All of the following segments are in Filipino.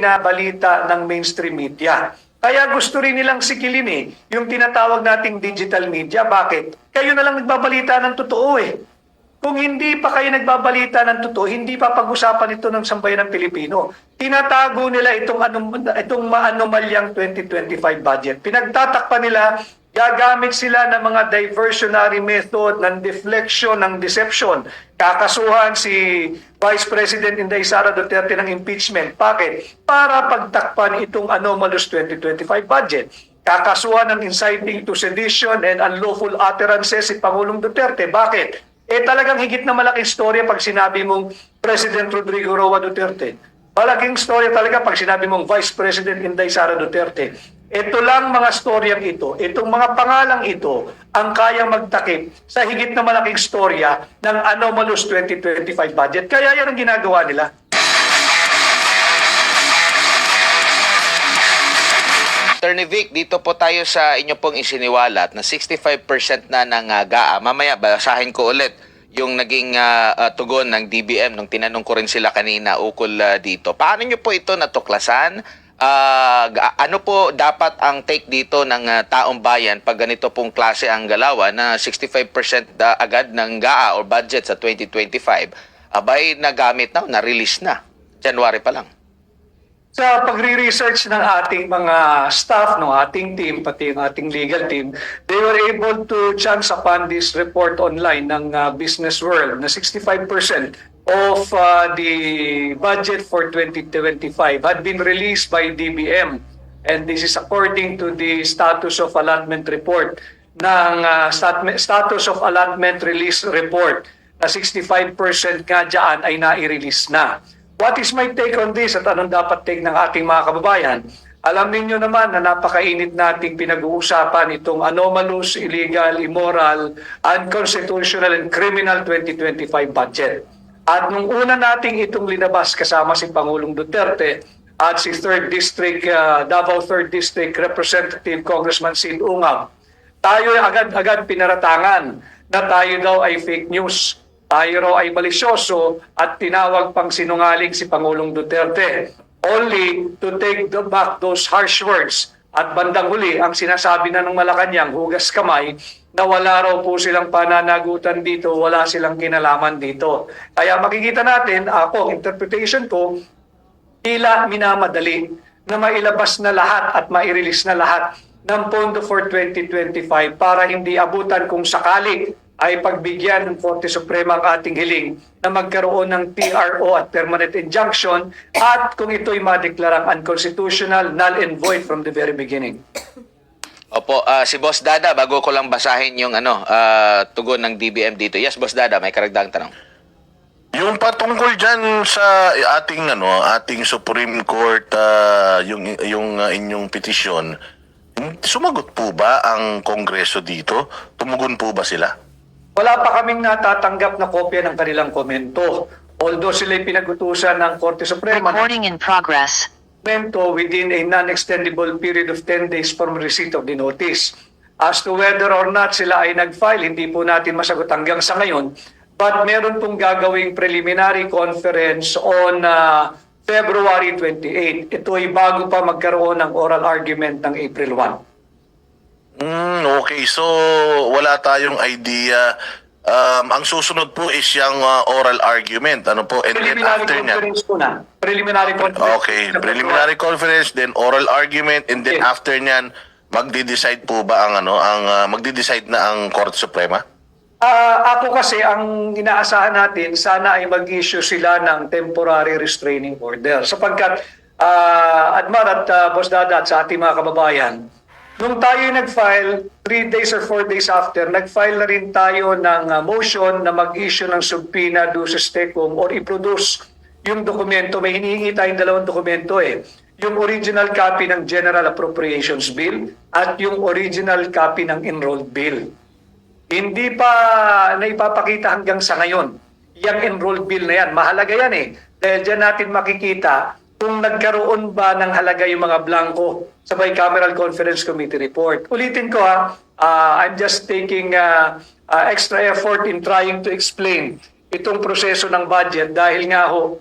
binabalita ng mainstream media. Kaya gusto rin nilang sikilin eh, yung tinatawag nating digital media. Bakit? Kayo na lang nagbabalita ng totoo eh. Kung hindi pa kayo nagbabalita ng totoo, hindi pa pag-usapan ito ng sambayan ng Pilipino. Tinatago nila itong, anom, itong maanomalyang 2025 budget. Pinagtatakpan nila, gagamit sila ng mga diversionary method, ng deflection, ng deception. Kakasuhan si Vice President Inday Sara Duterte ng impeachment. Bakit? Para pagtakpan itong anomalous 2025 budget kakasuhan ng inciting to sedition and unlawful utterances si Pangulong Duterte. Bakit? Eh talagang higit na malaking storya pag sinabi mong President Rodrigo Roa Duterte. Malaking storya talaga pag sinabi mong Vice President Inday Sara Duterte. Ito lang mga storyang ito, itong mga pangalang ito ang kayang magtakip sa higit na malaking storya ng anomalous 2025 budget. Kaya yan ang ginagawa nila. Attorney Vic, dito po tayo sa inyo pong isiniwalat na 65% na ng ah, GAA. Mamaya, basahin ko ulit yung naging ah, ah, tugon ng DBM nung tinanong ko rin sila kanina ukol ah, dito. Paano nyo po ito natuklasan? Ga- ano po dapat ang take dito ng ah, taong bayan pag ganito pong klase ang galawan na 65% da- agad ng GAA or budget sa 2025 abay nagamit na, na-release na. January pa lang. Sa pagre-research ng ating mga staff, ng ating team, pati yung ating legal team, they were able to chance upon this report online ng uh, Business World na 65% of uh, the budget for 2025 had been released by DBM. And this is according to the status of allotment report ng uh, stat- status of allotment release report na 65% nga dyan ay nai-release na. What is my take on this at anong dapat take ng ating mga kababayan? Alam ninyo naman na napakainit nating pinag-uusapan itong anomalous, illegal, immoral, unconstitutional, and criminal 2025 budget. At nung una nating itong linabas kasama si Pangulong Duterte at si 3rd District, uh, Davao 3rd District Representative Congressman Sid Ungab, tayo ay agad-agad pinaratangan na tayo daw ay fake news. Tayo raw ay malisyoso at tinawag pang sinungaling si Pangulong Duterte. Only to take the back those harsh words. At bandang huli, ang sinasabi na ng Malacanang, hugas kamay, na wala raw po silang pananagutan dito, wala silang kinalaman dito. Kaya makikita natin, ako, interpretation ko, tila minamadali na mailabas na lahat at mairelease na lahat ng pondo for 2025 para hindi abutan kung sakali ay pagbigyan ng Korte Suprema ang ating hiling na magkaroon ng TRO at permanent injunction at kung ito'y madeklarang unconstitutional, null and void from the very beginning. Opo, ah, si Boss Dada, bago ko lang basahin yung ano, ah, tugon ng DBM dito. Yes, Boss Dada, may karagdagang tanong. Yung patungkol diyan sa ating ano, ating Supreme Court ah, yung yung ah, inyong petisyon, sumagot po ba ang Kongreso dito? Tumugon po ba sila? Wala pa kaming natatanggap na kopya ng kanilang komento. Although sila'y pinagutusan ng Korte Suprema Recording in progress. komento within a non-extendable period of 10 days from receipt of the notice. As to whether or not sila ay nag-file, hindi po natin masagot hanggang sa ngayon. But meron pong gagawing preliminary conference on uh, February 28. Ito ay bago pa magkaroon ng oral argument ng April 1. Mm, okay, so wala tayong idea. Um, ang susunod po is yung ah, oral argument. Ano po? And then Preliminary after niyan, conference po na. Preliminary conference. Okay, preliminary conference, then oral argument, and then Yes. after niyan, magdi-decide po ba ang ano, ang ah, magdi-decide na ang Korte Suprema? Ah, ako kasi ang inaasahan natin sana ay mag-issue sila ng temporary restraining order sapagkat ah, Admar at ah, Boss Dada at sa ating mga kababayan nung tayo nag-file 3 days or 4 days after nag-file na rin tayo ng ah, motion na mag-issue ng subpoena do stecum or i-produce yung dokumento may hinihingi tayong dalawang dokumento eh yung original copy ng General Appropriations Bill at yung original copy ng Enrolled Bill hindi pa naipapakita hanggang sa ngayon. Yung enrolled bill na yan, mahalaga yan eh. Dahil dyan natin makikita kung nagkaroon ba ng halaga yung mga blanco sa Bicameral Conference Committee report. Ulitin ko ha, ah, I'm just taking ah, ah, extra effort in trying to explain itong proseso ng budget dahil nga ho,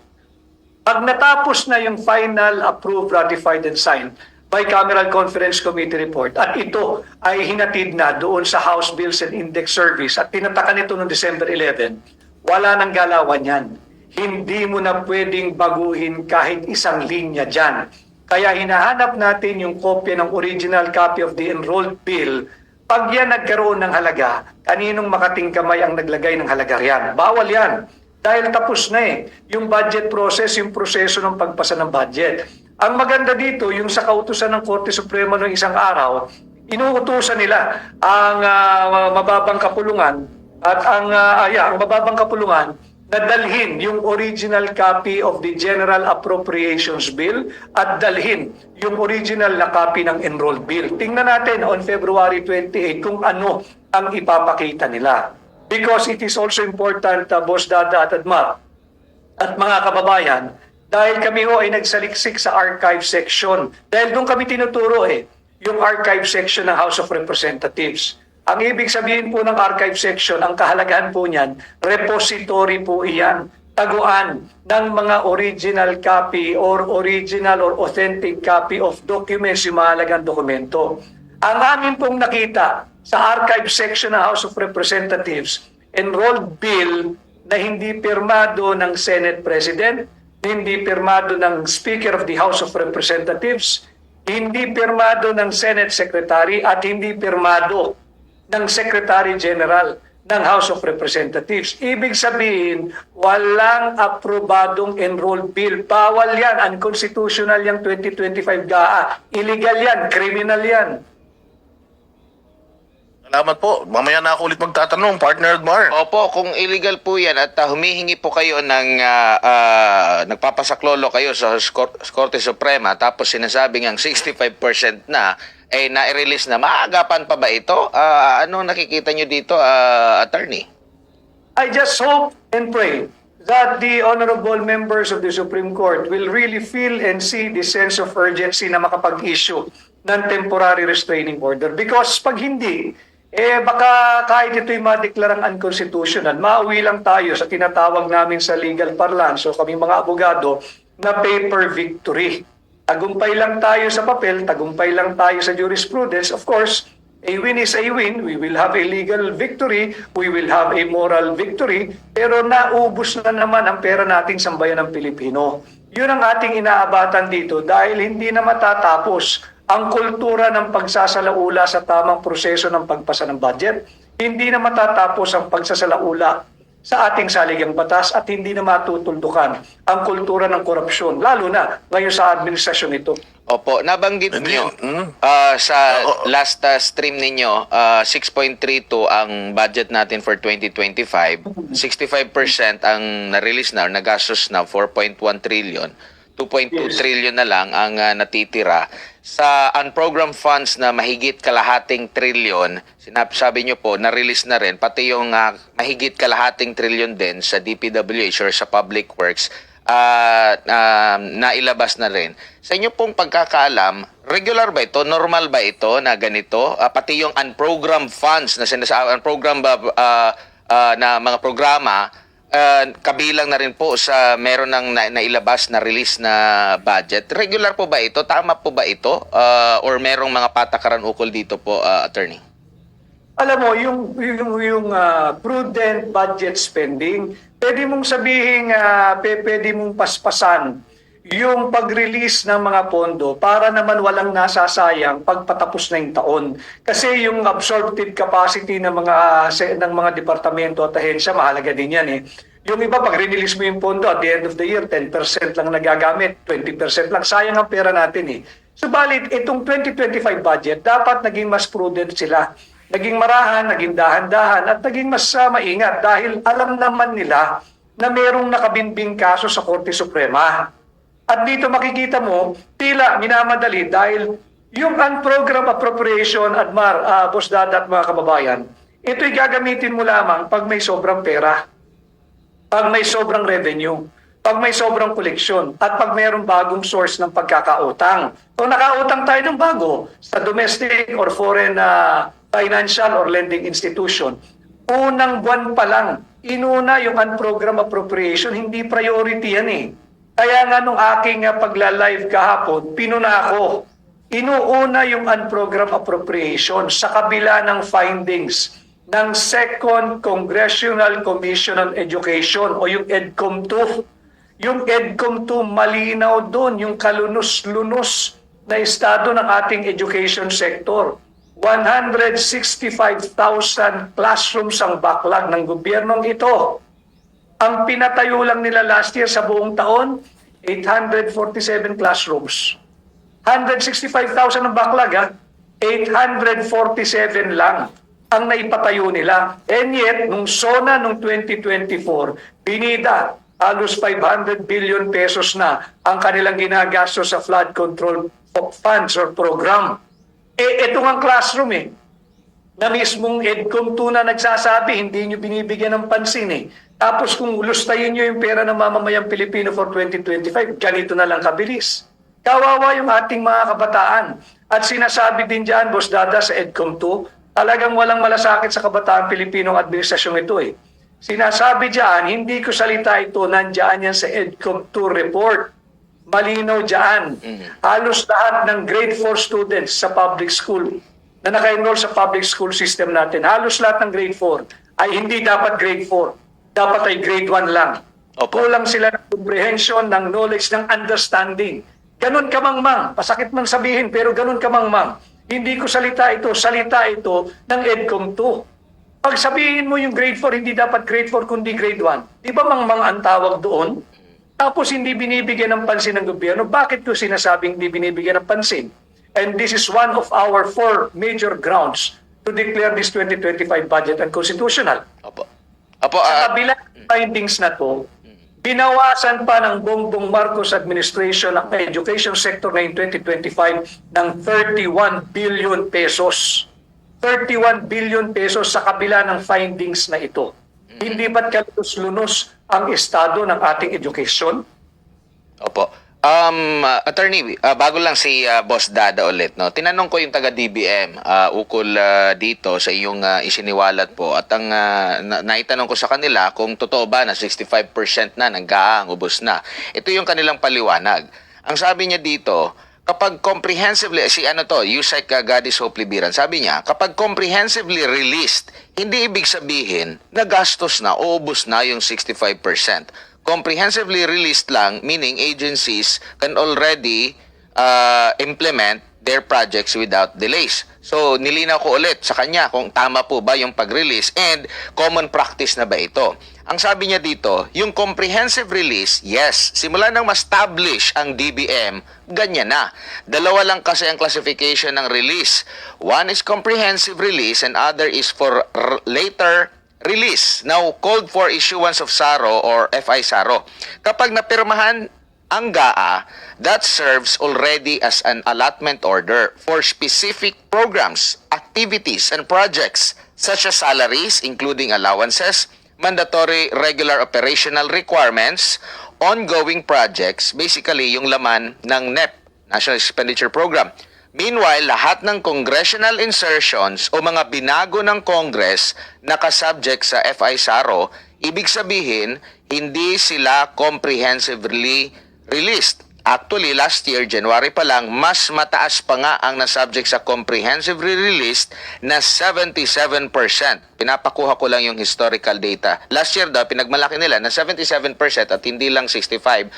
Pag natapos na yung final approved, ratified, and signed, bicameral conference committee report at ito ay hinatid na doon sa House Bills and Index Service at tinatakan ito noong December 11, wala nang galawan yan. Hindi mo na pwedeng baguhin kahit isang linya dyan. Kaya hinahanap natin yung kopya ng original copy of the enrolled bill. Pag yan nagkaroon ng halaga, kaninong makating kamay ang naglagay ng halaga riyan? Bawal yan. Dahil tapos na eh. Yung budget process, yung proseso ng pagpasa ng budget. Ang maganda dito, yung sa kautusan ng Korte Suprema noong isang araw, inuutusan nila ang ah, mababang kapulungan at ang, ah, yeah, ang mababang kapulungan na dalhin yung original copy of the General Appropriations Bill at dalhin yung original na copy ng Enrolled Bill. Tingnan natin on February 28 kung ano ang ipapakita nila. Because it is also important, uh, Boss Dada at Admar, at mga kababayan, dahil kami ho ay nagsaliksik sa archive section. Dahil doon kami tinuturo eh, yung archive section ng House of Representatives. Ang ibig sabihin po ng archive section, ang kahalagahan po niyan, repository po iyan, taguan ng mga original copy or original or authentic copy of documents, yung mahalagang dokumento. Ang amin pong nakita sa archive section ng House of Representatives, enrolled bill na hindi pirmado ng Senate President, hindi pirmado ng Speaker of the House of Representatives, hindi pirmado ng Senate Secretary at hindi pirmado ng Secretary General ng House of Representatives. Ibig sabihin, walang aprobadong enrolled bill. Bawal yan, unconstitutional yung 2025 GAA. Illegal yan, criminal yan. Salamat po. Mamaya na ako ulit magtatanong, partner Admar. Opo, kung illegal po yan at ah, humihingi po kayo ng ah, ah, nagpapasaklolo kayo sa Korte Suprema tapos sinasabing ang 65% na eh na-release na, maagapan pa ba ito? Ah, ano nakikita nyo dito, ah, attorney? I just hope and pray that the honorable members of the Supreme Court will really feel and see the sense of urgency na makapag-issue ng temporary restraining order. Because pag hindi, eh baka kahit ito'y madeklarang unconstitutional, mauwi lang tayo sa tinatawag namin sa legal parlance o kami mga abogado na paper victory. Tagumpay lang tayo sa papel, tagumpay lang tayo sa jurisprudence. Of course, a win is a win. We will have a legal victory. We will have a moral victory. Pero naubos na naman ang pera nating sambayan ng Pilipino. Yun ang ating inaabatan dito dahil hindi na matatapos ang kultura ng pagsasalaula sa tamang proseso ng pagpasa ng budget. Hindi na matatapos ang pagsasalaula sa ating saligang batas at hindi na matutuldukan ang kultura ng korupsyon, lalo na ngayon sa administrasyon ito. Opo, nabanggit nyo mm. ah, sa last ah, stream ninyo, ah, 6.32 ang budget natin for 2025. 65% ang na-release na nagastos na 4.1 trillion. 2.2 Yes. trillion na lang ang ah, natitira. Sa unprogrammed funds na mahigit kalahating trillion, sinab sabi nyo po, na-release na rin, pati yung ah, mahigit kalahating trillion din sa DPWH or sa Public Works, ah, ah, nailabas na rin. Sa inyo pong pagkakaalam, regular ba ito? Normal ba ito na ganito? Ah, pati yung unprogrammed funds na sinasabi, unprogrammed ah, ah, na mga programa, ah, kabilang na rin po sa meron ng na, nailabas na release na budget. Regular po ba ito? Tama po ba ito? Ah, or merong mga patakaran ukol dito po, ah, attorney? Alam mo, yung, yung, yung ah, prudent budget spending, pwede mong sabihin, uh, pwede mong paspasan yung pag-release ng mga pondo para naman walang nasasayang pagpatapos na yung taon. Kasi yung absorptive capacity ng mga se- ng mga departamento at ahensya, mahalaga din yan eh. Yung iba, pag release mo yung pondo at the end of the year, 10% lang nagagamit, 20% lang. Sayang ang pera natin eh. Subalit, itong 2025 budget, dapat naging mas prudent sila. Naging marahan, naging dahan-dahan, at naging mas ah, maingat dahil alam naman nila na merong nakabinbing kaso sa Korte Suprema. At dito makikita mo, tila minamadali dahil yung unprogrammed appropriation, Admar, uh, Boss at mga kababayan, ito'y gagamitin mo lamang pag may sobrang pera pag may sobrang revenue, pag may sobrang koleksyon, at pag mayroong bagong source ng pagkakautang. Kung nakautang tayo ng bago sa domestic or foreign uh, financial or lending institution, unang buwan pa lang, inuna yung unprogrammed appropriation, hindi priority yan eh. Kaya nga nung aking uh, pagla-live kahapon, pinuna ako. Inuuna yung unprogrammed appropriation sa kabila ng findings ng Second Congressional Commission on Education o yung EDCOM 2. Yung EDCOM 2 malinaw doon yung kalunos-lunos na estado ng ating education sector. 165,000 classrooms ang backlog ng gobyernong ito. Ang pinatayo lang nila last year sa buong taon, 847 classrooms. 165,000 ang backlog ha. 847 lang ang naipatayo nila. And yet, nung SONA nung 2024, binida halos 500 billion pesos na ang kanilang ginagastos sa flood control funds or program. Eh, ito ang classroom eh na mismong EDCOM 2 na nagsasabi, hindi nyo binibigyan ng pansin eh. Tapos kung lustayin nyo yung pera ng mamamayang Pilipino for 2025, ganito na lang kabilis. Kawawa yung ating mga kabataan. At sinasabi din dyan, Boss Dada, sa EDCOM 2, talagang walang malasakit sa kabataan Pilipinong administrasyon ito eh. Sinasabi dyan, hindi ko salita ito, nandyan yan sa EDCOM 2 report. Malinaw dyan. Halos lahat ng grade 4 students sa public school na naka-enroll sa public school system natin, halos lahat ng grade 4 ay hindi dapat grade 4. Dapat ay grade 1 lang. Opo. Kulang sila ng comprehension, ng knowledge, ng understanding. Ganon ka mang mang. Pasakit man sabihin, pero ganon ka mang mang. Hindi ko salita ito, salita ito ng EDCOM 2. Pag sabihin mo yung grade 4, hindi dapat grade 4 kundi grade 1. Di ba mang mang ang tawag doon? Tapos hindi binibigyan ng pansin ng gobyerno. Bakit ko sinasabing hindi binibigyan ng pansin? And this is one of our four major grounds to declare this 2025 budget unconstitutional. Opo. Opo, Sa ah, kabila ng findings na to, binawasan pa ng Bongbong Marcos administration ang education sector ngayong 2025 ng 31 billion pesos. 31 billion pesos sa kabila ng findings na ito. Hindi ba't kalus-lunos ang estado ng ating education? Opo. Um, uh, attorney, uh, bago lang si uh, Boss Dada ulit, no. Tinanong ko yung taga DBM uh, ukol uh, dito sa iyong uh, isiniwalat po at ang uh, na- naitanong ko sa kanila kung totoo ba na 65% na naggaang ubos na. Ito yung kanilang paliwanag. Ang sabi niya dito, kapag comprehensively, si ano to, Yusek uh, Gadis Hope Libiran, sabi niya, kapag comprehensively released, hindi ibig sabihin na gastos na, uubos na yung 65%. Comprehensively released lang, meaning agencies can already uh, implement their projects without delays. So, nilinaw ko ulit sa kanya kung tama po ba yung pag-release and common practice na ba ito. Ang sabi niya dito, yung comprehensive release, yes, simula nang ma-establish ang DBM, ganyan na. Dalawa lang kasi ang classification ng release. One is comprehensive release and other is for later release. Now, called for issuance of SARO or FI SARO. Kapag napirmahan ang GAA, that serves already as an allotment order for specific programs, activities, and projects such as salaries, including allowances, mandatory regular operational requirements, ongoing projects, basically yung laman ng NEP, National Expenditure Program. Meanwhile, lahat ng congressional insertions o mga binago ng Congress nakasubject sa FI SARO, ibig sabihin, hindi sila comprehensively released. Actually, last year, January pa lang, mas mataas pa nga ang nasubject sa comprehensively released na 77%. Pinapakuha ko lang yung historical data. Last year daw, pinagmalaki nila na 77% at hindi lang 65%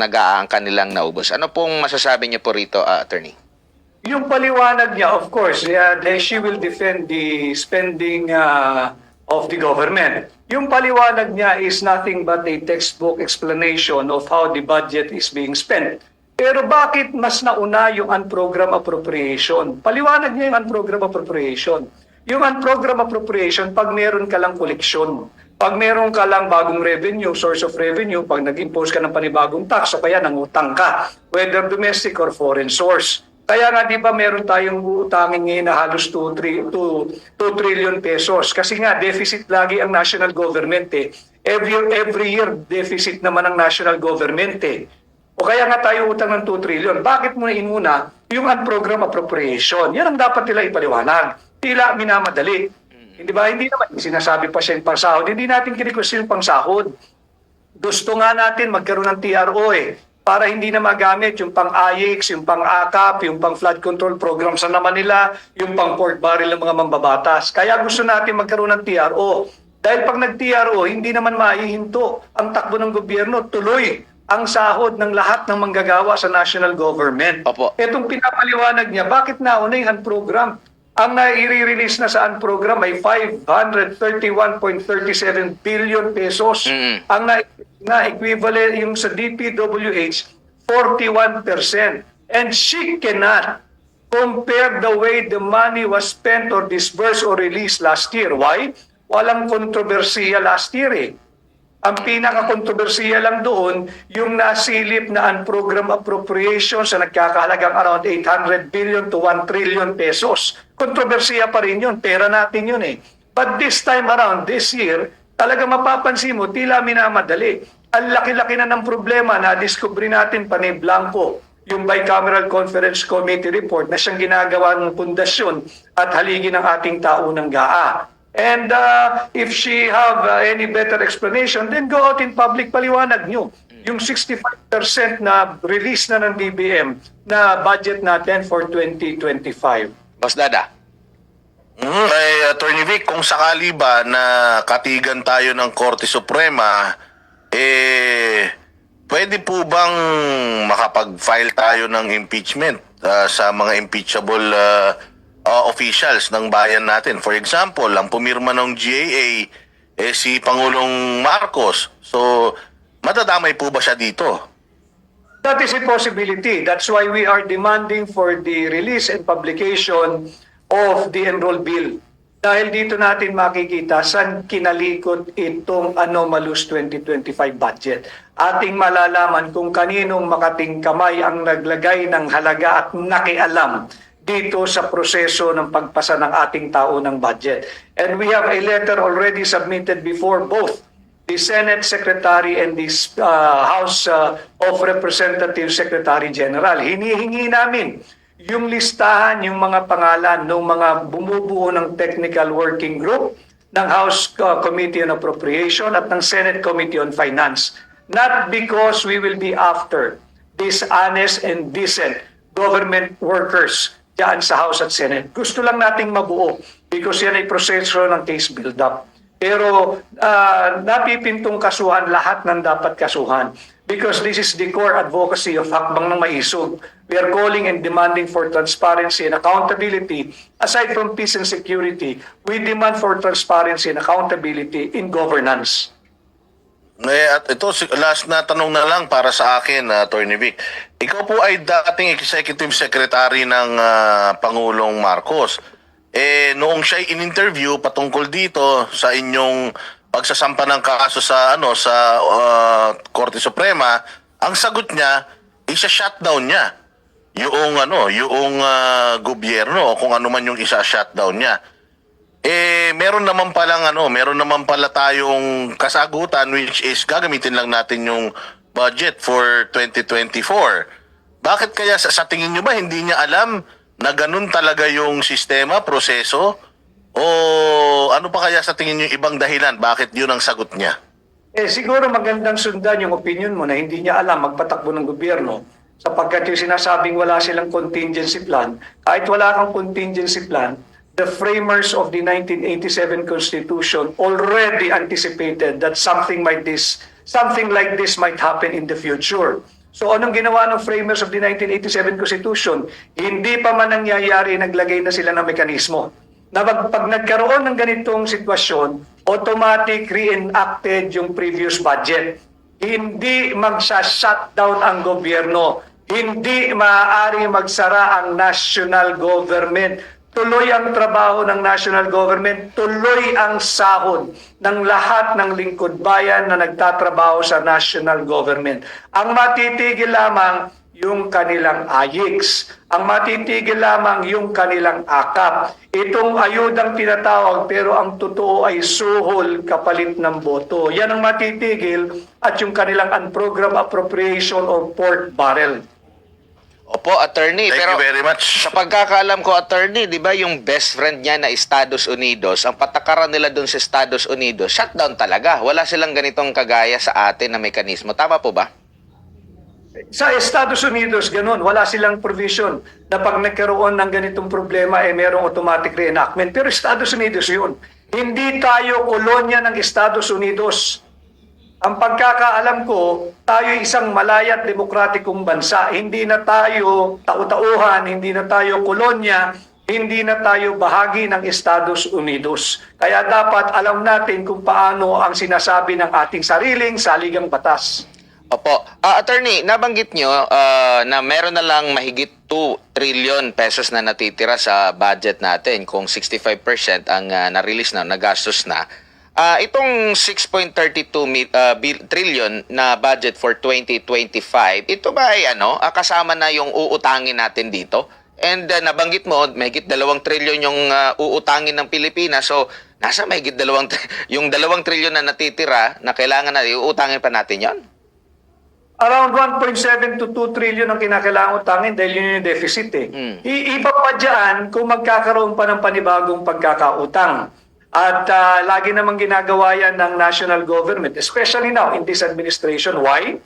nag ang kanilang naubos. Ano pong masasabi niyo po rito, ah, attorney? Yung paliwanag niya, of course, yeah, she will defend the spending uh, of the government. Yung paliwanag niya is nothing but a textbook explanation of how the budget is being spent. Pero bakit mas nauna yung unprogrammed appropriation? Paliwanag niya yung unprogrammed appropriation. Yung unprogrammed appropriation, pag meron ka lang koleksyon, pag meron ka lang bagong revenue, source of revenue, pag nag-impose ka ng panibagong tax o kaya nangutang ka, whether domestic or foreign source. Kaya nga di ba meron tayong utangin ngayon na halos 2, 3, 2, 2 trillion pesos. Kasi nga deficit lagi ang national government eh. Every, every year deficit naman ang national government eh. O kaya nga tayo utang ng 2 trillion. Bakit mo na inuna yung unprogrammed appropriation? Yan ang dapat nila ipaliwanag. Tila minamadali. Hindi ba? Hindi naman sinasabi pa siya yung pangsahod. Hindi natin kinikwestiyon yung pangsahod. Gusto nga natin magkaroon ng TRO eh para hindi na magamit yung pang IX, yung pang AKAP, yung pang flood control program sa naman nila, yung pang port barrel ng mga mambabatas. Kaya gusto natin magkaroon ng TRO. Dahil pag nag-TRO, hindi naman maihinto ang takbo ng gobyerno. Tuloy ang sahod ng lahat ng manggagawa sa national government. Opo. Itong pinapaliwanag niya, bakit nauna yung program? Ang nai-release na sa program ay 531.37 billion pesos. Mm-mm. Ang na, na equivalent yung sa DPWH, 41%. And she cannot compare the way the money was spent or disbursed or released last year. Why? Walang kontrobersiya last year eh. Ang pinaka-kontrobersiya lang doon, yung nasilip na unprogram appropriations na nagkakahalagang around 800 billion to 1 trillion pesos. Kontrobersiya pa rin yun, pera natin yun eh. But this time around, this year, talaga mapapansin mo, tila minamadali. Ang laki-laki na ng problema na discovery natin pa ni Blanco, yung Bicameral Conference Committee report na siyang ginagawa ng pundasyon at haligi ng ating taunang GAA. And uh, if she have uh, any better explanation, then go out in public paliwanag nyo. Yung 65% na release na ng DBM na budget natin for 2025. Boss Dada. Mm, eh, Attorney Vic, kung sakali ba na katigan tayo ng Korte Suprema, eh, pwede po bang makapag-file tayo ng impeachment ah, sa mga impeachable ah, ah, officials ng bayan natin? For example, ang pumirma ng GAA, eh, si Pangulong Marcos. So, madadamay po ba siya dito? That is a possibility. That's why we are demanding for the release and publication of the enroll bill. Dahil dito natin makikita saan kinalikot itong anomalous 2025 budget. Ating malalaman kung kaninong makating kamay ang naglagay ng halaga at nakialam dito sa proseso ng pagpasa ng ating tao ng budget. And we have a letter already submitted before both the Senate Secretary and the uh, House uh, of Representatives Secretary General. Hinihingi namin yung listahan, yung mga pangalan ng mga bumubuo ng Technical Working Group ng House uh, Committee on Appropriation at ng Senate Committee on Finance. Not because we will be after these honest and decent government workers diyan sa House at Senate. Gusto lang nating mabuo because yan ay proseso ng case build-up. Pero ah, napipintong kasuhan lahat ng dapat kasuhan because this is the core advocacy of Hakbang ng Maisog. We are calling and demanding for transparency and accountability. Aside from peace and security, we demand for transparency and accountability in governance. Eh, at ito, last na tanong na lang para sa akin, uh, Attorney Vic. Ikaw po ay dating Executive Secretary ng ah, Pangulong Marcos. Eh, noong siya in-interview patungkol dito sa inyong pagsasampa ng kaso sa ano sa ah, Korte Suprema, ang sagot niya, isa shutdown niya yung ano, yung ah, gobyerno kung ano man yung isa shutdown niya. Eh, meron naman palang ano, meron naman pala tayong kasagutan which is gagamitin lang natin yung budget for 2024. Bakit kaya sa, sa tingin nyo ba hindi niya alam na ganun talaga yung sistema, proseso? O ano pa kaya sa tingin nyo ibang dahilan? Bakit yun ang sagot niya? Eh siguro magandang sundan yung opinion mo na hindi niya alam magpatakbo ng gobyerno sapagkat yung sinasabing wala silang contingency plan, kahit wala kang contingency plan, the framers of the 1987 Constitution already anticipated that something might this something like this might happen in the future. So anong ginawa ng framers of the 1987 Constitution? Hindi pa man nangyayari, naglagay na sila ng mekanismo na pag, pag nagkaroon ng ganitong sitwasyon, automatic reenacted yung previous budget. Hindi magsa-shutdown ang gobyerno. Hindi maaari magsara ang national government. Tuloy ang trabaho ng national government, tuloy ang sahod ng lahat ng lingkod bayan na nagtatrabaho sa national government. Ang matitigil lamang yung kanilang AYIX. Ang matitigil lamang yung kanilang akap. Itong ayudang tinatawag pero ang totoo ay suhol kapalit ng boto. Yan ang matitigil at yung kanilang unprogrammed appropriation or port barrel. Opo, attorney. Thank pero you very much. Sa pagkakaalam ko, attorney, di ba yung best friend niya na Estados Unidos, ang patakaran nila doon sa Estados Unidos, shutdown talaga. Wala silang ganitong kagaya sa atin na mekanismo. Tama po ba? Sa Estados Unidos, ganun. Wala silang provision na pag nagkaroon ng ganitong problema, eh merong automatic reenactment. Pero Estados Unidos yun. Hindi tayo kolonya ng Estados Unidos. Ang pagkakaalam ko, tayo isang malaya at demokratikong bansa. Hindi na tayo tau-tauhan, hindi na tayo kolonya, hindi na tayo bahagi ng Estados Unidos. Kaya dapat alam natin kung paano ang sinasabi ng ating sariling saligang batas. Opo. Ah, attorney, nabanggit nyo ah, na meron na lang mahigit 2 trillion pesos na natitira sa budget natin kung 65% ang ah, na-release na, nagastos na. Ah, itong 6.32 mi- ah, bil- trillion na budget for 2025, ito ba ay ano, ah, kasama na yung uutangin natin dito? And ah, nabanggit mo, mahigit dalawang trillion yung ah, uutangin ng Pilipinas. So, nasa mahigit dalawang, tri- yung dalawang trillion na natitira na kailangan na iuutangin pa natin yon? Around 1.7 to 2 trillion ang kinakailangan utangin dahil yun yung deficit eh. Mm. I- iba pa dyan kung magkakaroon pa ng panibagong pagkakautang. At ah, lagi namang ginagawa yan ng national government, especially now in this administration. Why?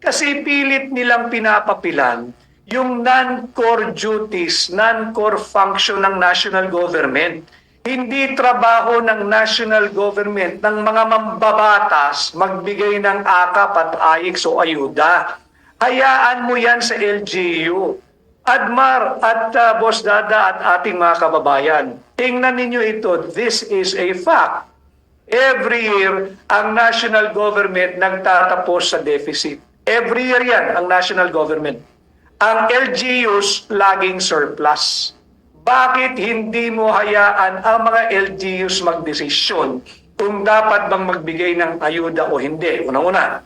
Kasi pilit nilang pinapapilan yung non-core duties, non-core function ng national government. Hindi trabaho ng national government ng mga mambabatas magbigay ng akap at ayik o ayuda. Hayaan mo yan sa LGU. Admar at uh, Boss Dada at ating mga kababayan. Tingnan ninyo ito. This is a fact. Every year, ang national government nagtatapos sa deficit. Every year yan, ang national government. Ang LGUs laging surplus. Bakit hindi mo hayaan ang mga LGUs magdesisyon kung dapat bang magbigay ng ayuda o hindi? Unang-una.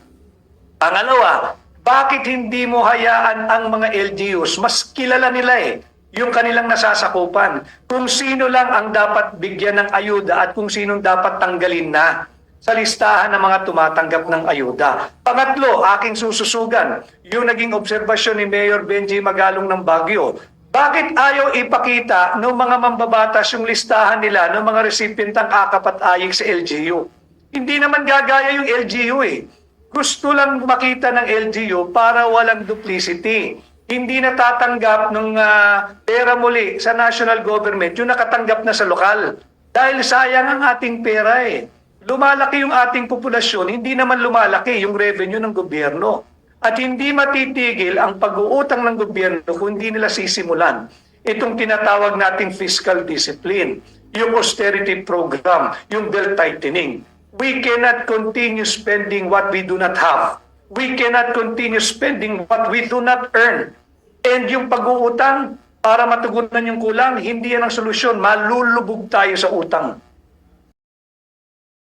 Pangalawa, bakit hindi mo hayaan ang mga LGUs? Mas kilala nila eh, yung kanilang nasasakupan. Kung sino lang ang dapat bigyan ng ayuda at kung sino dapat tanggalin na sa listahan ng mga tumatanggap ng ayuda. Pangatlo, aking sususugan, yung naging obserbasyon ni Mayor Benji Magalong ng Baguio. Bakit ayaw ipakita ng mga mambabatas yung listahan nila ng mga recipient ng akap at sa LGU? Hindi naman gagaya yung LGU eh. Gusto lang makita ng LGU para walang duplicity. Hindi natatanggap ng ah, pera muli sa national government yung nakatanggap na sa lokal. Dahil sayang ang ating pera eh. Lumalaki yung ating populasyon, hindi naman lumalaki yung revenue ng gobyerno. At hindi matitigil ang pag-uutang ng gobyerno kung hindi nila sisimulan itong tinatawag nating fiscal discipline, yung austerity program, yung belt tightening. We cannot continue spending what we do not have. We cannot continue spending what we do not earn. And yung pag-uutang, para matugunan yung kulang, hindi yan ang solusyon. Malulubog tayo sa utang.